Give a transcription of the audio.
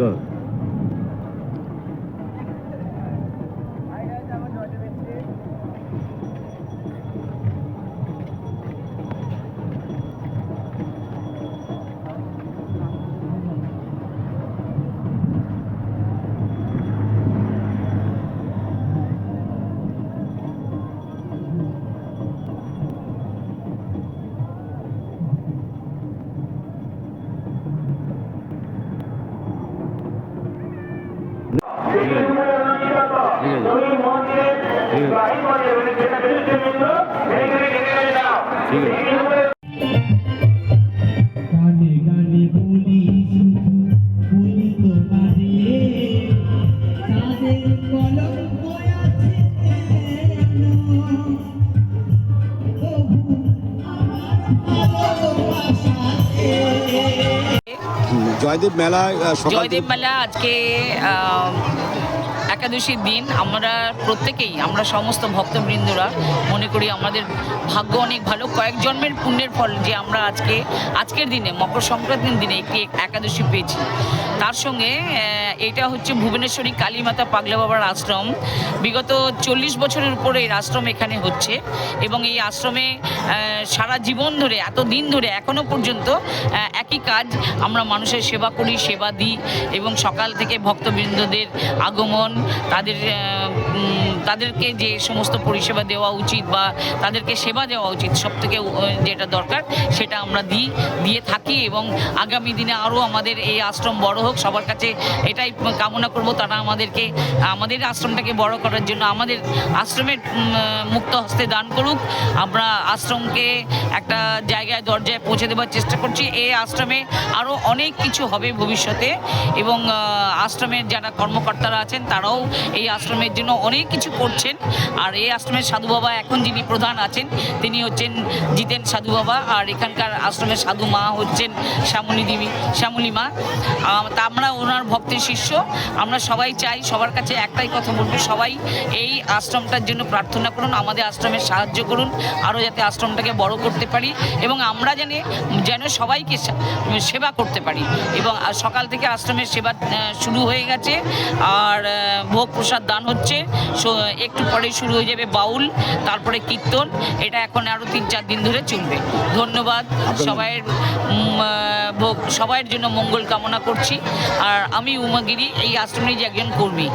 done. Joydeb মেলা জয়দেব মেলা আজকে একাদশীর দিন আমরা প্রত্যেকেই, আমরা সমস্ত ভক্তবৃন্দরা মনে করি আমাদের ভাগ্য অনেক ভালো। কয়েক জন্মের পুণ্যের ফল যে আমরা আজকে, আজকের দিনে, মকর সংক্রান্তির দিনে একটি একাদশী পেয়েছি। তার সঙ্গে এটা হচ্ছে ভুবনেশ্বরী কালীমাতা পাগলা বাবার আশ্রম। বিগত চল্লিশ বছরের উপরে এই আশ্রম এখানে হচ্ছে এবং এই আশ্রমে সারা জীবন ধরে এত দিন ধরে, এখনও পর্যন্ত একই কাজ আমরা মানুষের সেবা করি, সেবা দিই এবং সকাল থেকে ভক্তবৃন্দদের আগমন তাদের তাদেরকে যে সমস্ত পরিষেবা দেওয়া উচিত বা তাদেরকে সেবা দেওয়া উচিত সব থেকে যেটা দরকার সেটা আমরা দিই, দিয়ে থাকি এবং আগামী দিনে আরও আমাদের এই আশ্রম বড় হোক, সবার কাছে এটাই কামনা করব তারা আমাদেরকে, আমাদের আশ্রমটাকে বড় করার জন্য, আমাদের আশ্রমের মুক্ত হস্তে দান করুক। আমরা আশ্রমকে একটা জায়গায়, দরজায় পৌঁছে দেওয়ার চেষ্টা করছি। এই আশ্রমে আরও অনেক কিছু হবে ভবিষ্যতে এবং আশ্রমের যারা কর্মকর্তারা আছেন তারাও এই আশ্রমের জন্য অনেক কিছু করছেন। আর এই আশ্রমের সাধু বাবা এখন যিনি প্রধান আছেন, তিনি হচ্ছেন জিতেন সাধু বাবা। আর এখানকার আশ্রমের সাধু মা হচ্ছেন শ্যামলী দেবী, শ্যামলী মা। তা আমরা ওনার ভক্তের শিষ্য। আমরা সবাই চাই, সবার কাছে একটাই কথা বলব, সবাই এই আশ্রমটার জন্য প্রার্থনা করুন, আমাদের আশ্রমের সাহায্য করুন, আরও যাতে আশ্রমটাকে বড় করতে পারি এবং আমরা জানি যেন সবাইকে সেবা করতে পারি। এবং সকাল থেকে আশ্রমের সেবা শুরু হয়ে গেছে। আর ভোগ প্রসাদ দান হচ্ছে। একটু পরেই শুরু হয়ে যাবে বাউল তারপরে কীর্তন। এটা এখন আরও তিন চার দিন ধরে চলবে। ধন্যবাদ সবাইয়ের ভোগ সবাইয়ের জন্য মঙ্গল কামনা করছি। আর আমি উমাগিরি এই আশ্রমের যে একজন কর্মী।